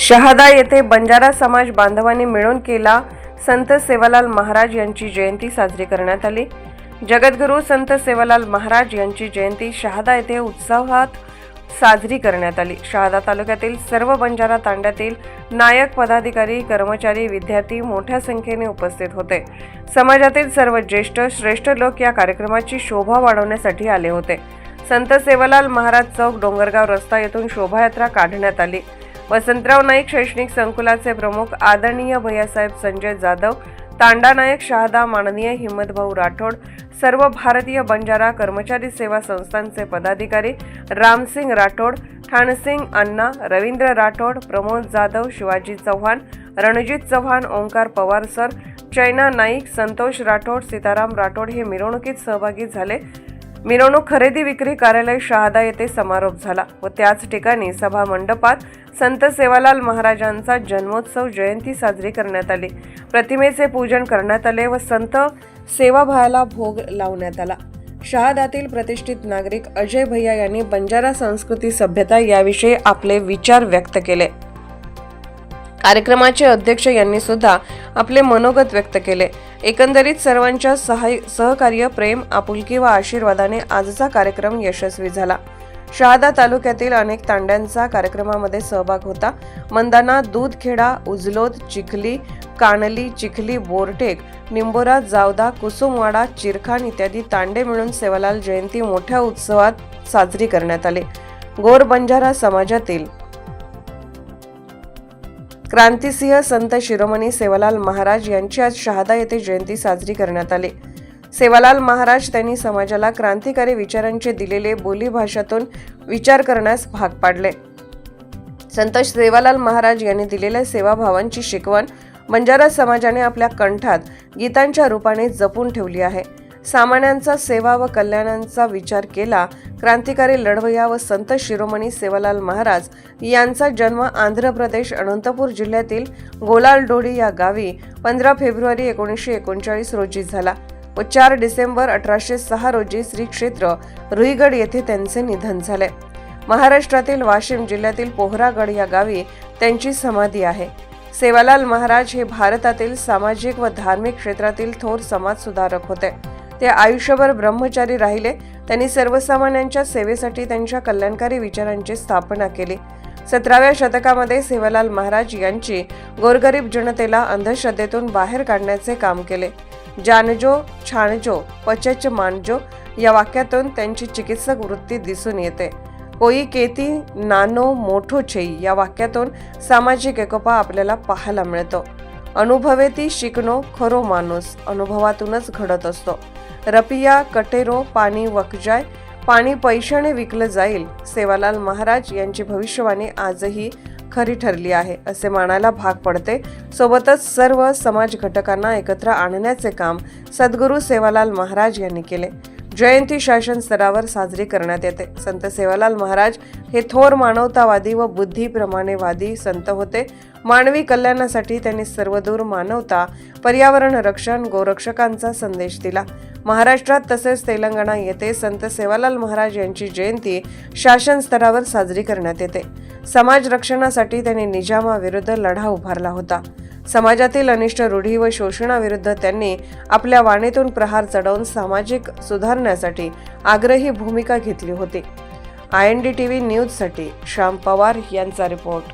शहादा येथे बंजारा समाज बांधवांनी मिळून केला संत सेवालाल महाराज यांची जयंती साजरी करण्यात आली. जगद्गुरू संत सेवालाल महाराज यांची जयंती शहादा येथे उत्साहात साजरी करण्यात आली. शहादा तालुक्यातील सर्व बंजारा तांड्यातील नायक पदाधिकारी कर्मचारी विद्यार्थी मोठ्या संख्येने उपस्थित होते. समाजातील सर्व ज्येष्ठ श्रेष्ठ लोक या कार्यक्रमाची शोभा वाढवण्यासाठी आले होते. संत सेवालाल महाराज चौक डोंगरगाव रस्ता येथून शोभायात्रा काढण्यात आली. वसंतराव नाईक शैक्षणिक संकुलाचे प्रमुख आदरणीय भैयासाहेब संजय जाधव तांडा नायक शहादा माननीय हिम्मतभाऊ राठोड सर्व भारतीय बंजारा कर्मचारी सेवा संस्थांचे पदाधिकारी रामसिंग राठोड ठाणसिंग अण्णा रवींद्र राठोड प्रमोद जाधव शिवाजी चव्हाण रणजित चव्हाण ओंकार पवार सर चैना नाईक संतोष राठोड सीताराम राठोड हे मिरवणुकीत सहभागी झाले. मिरवणूक खरेदी विक्री कार्यालय शहादा येथे समारोप झाला व त्याच ठिकाणी सभा मंडपात संत सेवालाल महाराजांचा जन्मोत्सव जयंती साजरी करण्यात आली. प्रतिमेचे पूजन करण्यात आले व संत सेवाभायाला भोग लावण्यात आला. शहादातील प्रतिष्ठित नागरिक अजय भैया यांनी बंजारा संस्कृती सभ्यता याविषयी आपले विचार व्यक्त केले. कार्यक्रमाचे अध्यक्ष यांनी सुद्धा आपले मनोगत व्यक्त केले. एकंदरीत सर्वांच्या सहाय सहकार्य प्रेम आपुलकी व आशीर्वादाने आजचा कार्यक्रम यशस्वी झाला. शहादा तालुक्यातील अनेक तांड्यांचा कार्यक्रमामध्ये सहभाग होता. मंदाना दूधखेडा उजलोद चिखली कानली चिखली बोरटेक निंबोरा जावदा कुसुमवाडा चिरखान इत्यादी तांडे मिळून सेवालाल जयंती मोठ्या उत्सवात साजरी करण्यात आली. गोर बंजारा समाजातील क्रांतिसिंह संत शिरोमणी सेवालाल महाराज यांची आज शहादा येथे जयंती साजरी करण्यात आली. सेवालाल महाराज त्यांनी समाजाला क्रांतिकारी विचारांचे दिलेले बोलीभाषातून विचार करण्यास भाग पाडले. संत सेवालाल महाराज यांनी दिलेल्या सेवाभावांची शिकवण बंजारा समाजाने आपल्या कंठात गीतांच्या रूपाने जपून ठेवली आहे. सामान्यांचा सेवा व कल्याणांचा विचार केला क्रांतिकारी लढवया व संत शिरोमणी सेवालाल महाराज यांचा जन्म आंध्र प्रदेश अनंतपूर जिल्ह्यातील गोलालडोडी या गावी पंधरा फेब्रुवारी एकोणीसशे एकोणचाळीस रोजी झाला व चार डिसेंबर अठराशे सहा रोजी श्री क्षेत्र रुईगड येथे त्यांचे निधन झाले. महाराष्ट्रातील वाशिम जिल्ह्यातील पोहरागड या गावी त्यांची समाधी आहे. सेवालाल महाराज हे भारतातील सामाजिक व धार्मिक क्षेत्रातील थोर समाजसुधारक होते. ते आयुष्यभर ब्रह्मचारी राहिले. त्यांनी सर्वसामान्यांच्या सेवेसाठी त्यांच्या कल्याणकारी विचारांची स्थापना केली. सतराव्या शतकामध्ये सेवालाल महाराज यांची गोरगरीब जनतेला अंधश्रद्धेतून बाहेर काढण्याचे काम केले. जानजो छाणजो पचच मानजो या वाक्यातून त्यांची चिकित्सक वृत्ती दिसून येते. कोई केती नानो मोठो छेई या वाक्यातून सामाजिक एकोपा आपल्याला पाहायला मिळतो. अनुभवेती शिकणो खरो माणूस अनुभवातूनच घडत असतो. रपिया कटेरो पाणी वकजाय पाणी पैशाने विकलं जाईल सेवालाल महाराज यांची भविष्यवाणी आजही खरी ठरली आहे असे मानायला भाग पडते. सोबतच सर्व समाज घटकांना एकत्र आणण्याचे काम सद्गुरू सेवालाल महाराज यांनी केले. जयंती शासन स्तरावर साजरी करण्यात येते. संत सेवालाल महाराज हे थोर मानवतावादी व बुद्धीप्रमाणेवादी संत होते. मानवी कल्याणासाठी त्यांनी सर्वदूर मानवता पर्यावरण रक्षण गोरक्षकांचा संदेश दिला. महाराष्ट्रात तसेच तेलंगणा येथे संत सेवालाल महाराज यांची जयंती शासन स्तरावर साजरी करण्यात येते. समाज रक्षणासाठी त्यांनी निजामाविरुद्ध लढा उभारला होता. समाजातील अनिष्ट रूढी व शोषणाविरुद्ध त्यांनी आपल्या वाणीतून प्रहार चढवून सामाजिक सुधारण्यासाठी आग्रही भूमिका घेतली होती. I N D T V न्यूजसाठी श्याम पवार यांचा रिपोर्ट.